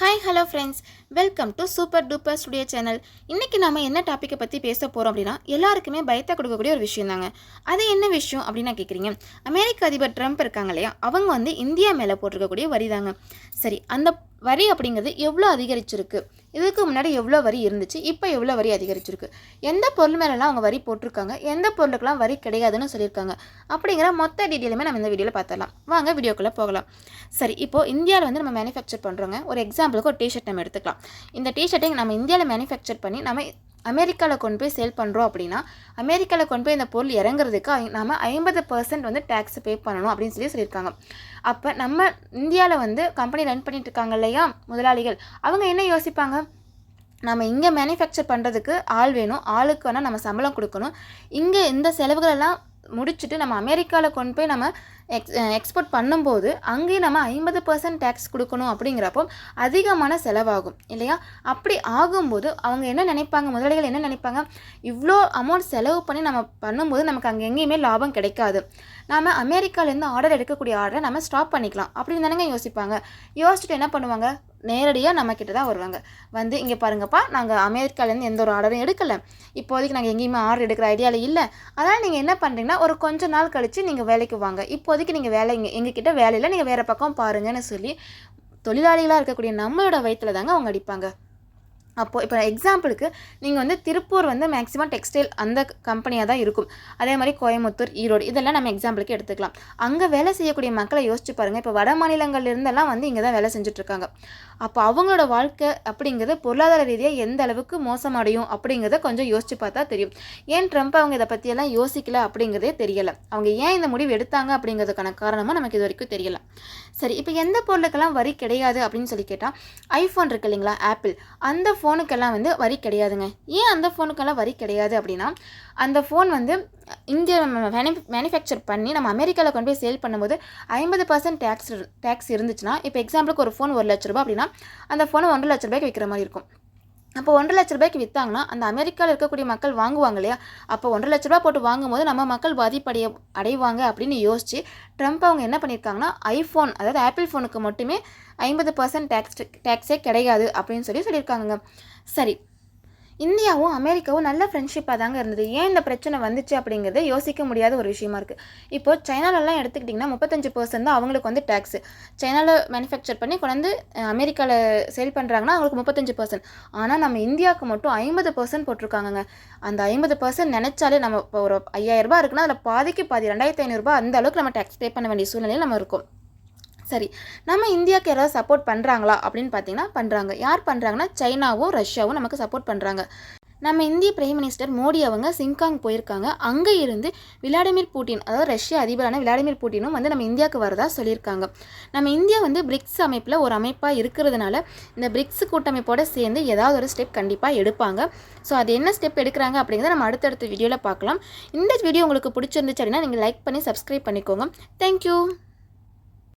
Hi hello friends welcome to super duper studio channel இன்றைக்கி நம்ம என்ன டாப்பிக்கை பற்றி பேச போகிறோம் அப்படின்னா எல்லாருக்குமே பயத்தை கொடுக்கக்கூடிய ஒரு விஷயம் தாங்க. அது என்ன விஷயம் அப்படின்னு கேட்குறீங்க அமெரிக்க அதிபர் ட்ரம்ப் இருக்காங்க இல்லையா? அவங்க வந்து இந்தியா மேலே போட்டிருக்கக்கூடிய வரி தாங்க சரி அந்த வரி அப்படிங்கிறது எவ்வளோ அதிகரிச்சிருக்கு? இதுக்கு முன்னாடி எவ்வளோ வரி இருந்துச்சு? இப்போ எவ்வளோ வரி அதிகரிச்சிருக்கு? எந்த பொருள் மேலெலாம் அவங்க வரி போட்டிருக்காங்க? எந்த பொருளுக்கெல்லாம் வரி கிடையாதுன்னு சொல்லியிருக்காங்க? அப்படிங்கிற மொத்த டீட்டெயிலுமே நம்ம இந்த வீடியோவில் பார்த்துடலாம். வாங்க வீடியோக்குள்ளே போகலாம். சரி இப்போது இந்தியாவில் வந்து நம்ம மேனுஃபேக்சர் பண்ணுறோங்க ஒரு எக்ஸாம்பிளுக்கு ஒரு டிஷர்ட் நம்ம எடுத்துக்கலாம். இந்த டிஷர்ட்டை நம்ம இந்தியாவில் மேனுஃபேக்சர் பண்ணி நம்ம அமெரிக்காவில் கொண்டு போய் சேல் பண்ணுறோம் அப்படின்னா அமெரிக்காவில் கொண்டு போய் இந்த பொருள் இறங்குறதுக்கு நம்ம ஐம்பது பர்சன்ட் வந்து டேக்ஸ் பே பண்ணணும் அப்படின்னு சொல்லி சொல்லியிருக்காங்க. அப்போ நம்ம இந்தியாவில் வந்து கம்பெனி ரன் பண்ணிட்டு இருக்காங்க இல்லையா முதலாளிகள்? அவங்க என்ன யோசிப்பாங்க? நம்ம இங்கே மேனுஃபேக்சர் பண்ணுறதுக்கு ஆள் வேணும் ஆளுக்கு வேணால் நம்ம சம்பளம் கொடுக்கணும். இங்கே இந்த செலவுகளெல்லாம் முடிச்சுட்டு நம்ம அமெரிக்காவில் கொண்டு போய் நம்ம எக்ஸ் எக்ஸ்போர்ட் பண்ணும்போது அங்கேயும் நம்ம ஐம்பது பர்சன்ட் டேக்ஸ் கொடுக்கணும் அப்படிங்கிறப்போ அதிகமான செலவாகும் இல்லையா? அப்படி ஆகும்போது அவங்க என்ன நினைப்பாங்க? முதலாளிகள் என்ன நினைப்பாங்க? இவ்வளோ அமௌண்ட் செலவு பண்ணி நம்ம பண்ணும்போது நமக்கு அங்கே எங்கேயுமே லாபம் கிடைக்காது. நாம் அமெரிக்காலேருந்து ஆர்டர் எடுக்கக்கூடிய ஆர்டரை நம்ம ஸ்டாப் பண்ணிக்கலாம். அப்படின்னு தானேங்க யோசிப்பாங்க. யோசிச்சுட்டு என்ன பண்ணுவாங்க? நேரடியாக நம்ம கிட்ட தான் வருவாங்க. வந்து இங்கே பாருங்கப்பா நாங்கள் அமெரிக்காலேருந்து எந்த ஒரு ஆர்டரும் எடுக்கலை. இப்போதைக்கு நாங்கள் எங்கேயுமே ஆர்டர் எடுக்கிற ஐடியாவில் இல்லை. அதனால் நீங்கள் என்ன பண்ணுறீங்கன்னா ஒரு கொஞ்ச நாள் கழித்து நீங்கள் வேலைக்கு வாங்க. இப்போதைக்கு நீங்கள் வேலை இங்கே எங்ககிட்ட வேலையில் நீங்கள் வேறு பக்கம் பாருங்கன்னு சொல்லி தொழிலாளிகளாக இருக்கக்கூடிய நம்மளோட வயிற்றுல தாங்க அவங்க அடிப்பாங்க. அப்போது இப்போ எக்ஸாம்பிளுக்கு நீங்கள் வந்து திருப்பூர் வந்து மேக்ஸிமம் டெக்ஸ்டைல் அந்த கம்பெனியாக தான் இருக்கும். அதே மாதிரி கோயம்புத்தூர் ஈரோடு இதெல்லாம் நம்ம எக்ஸாம்பிளுக்கு எடுத்துக்கலாம். அங்கே வேலை செய்யக்கூடிய மக்களை யோசிச்சு பாருங்கள் இப்போ வட மாநிலங்கள்லேருந்தெல்லாம் வந்து இங்கே தான் வேலை செஞ்சுட்ருக்காங்க அப்போ அவங்களோட வாழ்க்கை அப்படிங்கிறது பொருளாதார ரீதியாக எந்த அளவுக்கு மோசமடையும் அப்படிங்கிறத கொஞ்சம் யோசிச்சு பார்த்தா தெரியும். ஏன் ட்ரம்ப் அவங்க இதை பற்றியெல்லாம் யோசிக்கல அப்படிங்கிறதே தெரியலை. அவங்க ஏன் இந்த முடிவு எடுத்தாங்க அப்படிங்கிறதுக்கான காரணமாக நமக்கு இது வரைக்கும் தெரியல. சரி இப்போ எந்த பொருளுக்கெல்லாம் வரி கிடையாது அப்படின்னு சொல்லி கேட்டால் ஐஃபோன் இருக்கு இல்லைங்களா ஆப்பிள் அந்த ஃபோன் ஃபோனுக்கெல்லாம் வந்து வரி கிடையாதுங்க. ஏன் அந்த ஃபோனுக்கெல்லாம் வரி கிடையாது அப்படின்னா அந்த ஃபோன் வந்து இங்கே மேனு மேனுஃபேக்சர் பண்ணி நம்ம அமெரிக்காவில் கொண்டு போய் சேல் பண்ணும்போது ஐம்பது பர்சன்ட் டேக்ஸ் டேக்ஸ் இருந்துச்சுன்னா இப்போ எக்ஸாம்பிளுக்கு ஒரு ஃபோன் ஒரு லட்ச ரூபா அப்படின்னா அந்த ஃபோனை ஒன்றரை லட்ச ரூபாய்க்கு விற்கிற மாதிரி இருக்கும். அப்போ ஒன்றரை லட்ச ரூபாய்க்கு விற்றாங்கன்னா அந்த அமெரிக்காவில் இருக்கக்கூடிய மக்கள் வாங்குவாங்க இல்லையா? அப்போ ஒன்றரை லட்ச ரூபா போட்டு வாங்கும்போது நம்ம மக்கள் பாதிப்படைய அடைவாங்க அப்படின்னு யோசிச்சு ட்ரம்ப் அவங்க என்ன பண்ணியிருக்காங்கன்னா ஐஃபோன் அதாவது ஆப்பிள் ஃபோனுக்கு மட்டுமே ஐம்பது பர்சன்ட் டேக்ஸ் டேக்ஸே கிடையாது அப்படின்னு சொல்லி சொல்லியிருக்காங்க சரி இந்தியாவும் அமெரிக்காவும் நல்ல ஃப்ரெண்ட்ஷிப்பாக தாங்க இருந்தது. ஏன் இந்த பிரச்சனை வந்துச்சு அப்படிங்கிறத யோசிக்க முடியாத ஒரு விஷயமா இருக்குது இப்போ சைனாலெல்லாம் எடுத்துக்கிட்டிங்கன்னா முப்பத்தஞ்சு பர்சன்ட் தான் அவங்களுக்கு வந்து டேக்ஸு சைனாவில் மேனுஃபேக்சர் பண்ணி கொண்டாந்து அமெரிக்காவில் சேல் பண்ணுறாங்கன்னா அவங்களுக்கு முப்பத்தஞ்சு பர்சன்ட் ஆனால் நம்ம இந்தியாவுக்கு மட்டும் ஐம்பது பர்சன்ட் போட்டிருக்காங்கங்க. அந்த ஐம்பது பர்சன்ட் நினச்சாலே நம்ம இப்போ ஒரு ஐயாயிரரூபா இருக்குன்னா அதில் பாதிக்கு பாதி ரெண்டாயிரத்தி ஐநூறுரூபா அந்த அளவுக்கு நம்ம டேக்ஸ் பே பண்ண வேண்டிய சூழ்நிலையில் நம்ம இருக்கும். சரி நம்ம இந்தியாவுக்கு யாராவது சப்போர்ட் பண்ணுறாங்களா அப்படின்னு பார்த்தீங்கன்னா பண்ணுறாங்க யார் பண்ணுறாங்கன்னா சைனாவும் ரஷ்யாவும் நமக்கு சப்போர்ட் பண்ணுறாங்க நம்ம இந்திய பிரைம் மினிஸ்டர் மோடி அவங்க சிங்காங் போயிருக்காங்க. அங்கே இருந்து விளாடிமிர் புட்டின் அதாவது ரஷ்ய அதிபரான விளாடிமிர் புட்டினும் வந்து நம்ம இந்தியாவுக்கு வரதா சொல்லியிருக்காங்க. நம்ம இந்தியா வந்து பிரிக்ஸ் அமைப்பில் ஒரு அமைப்பாக இருக்கிறதுனால இந்த பிரிக்ஸ் கூட்டமைப்போட சேர்ந்து ஏதாவது ஒரு ஸ்டெப் கண்டிப்பாக எடுப்பாங்க. ஸோ அது என்ன ஸ்டெப் எடுக்கிறாங்க அப்படிங்கிறத நம்ம அடுத்தடுத்த வீடியோவில் பார்க்கலாம். இந்த வீடியோ உங்களுக்கு பிடிச்சிருந்துச்சு அப்படின்னா நீங்கள் லைக் பண்ணி சப்ஸ்கிரைப் பண்ணிக்கோங்க. தேங்க்யூ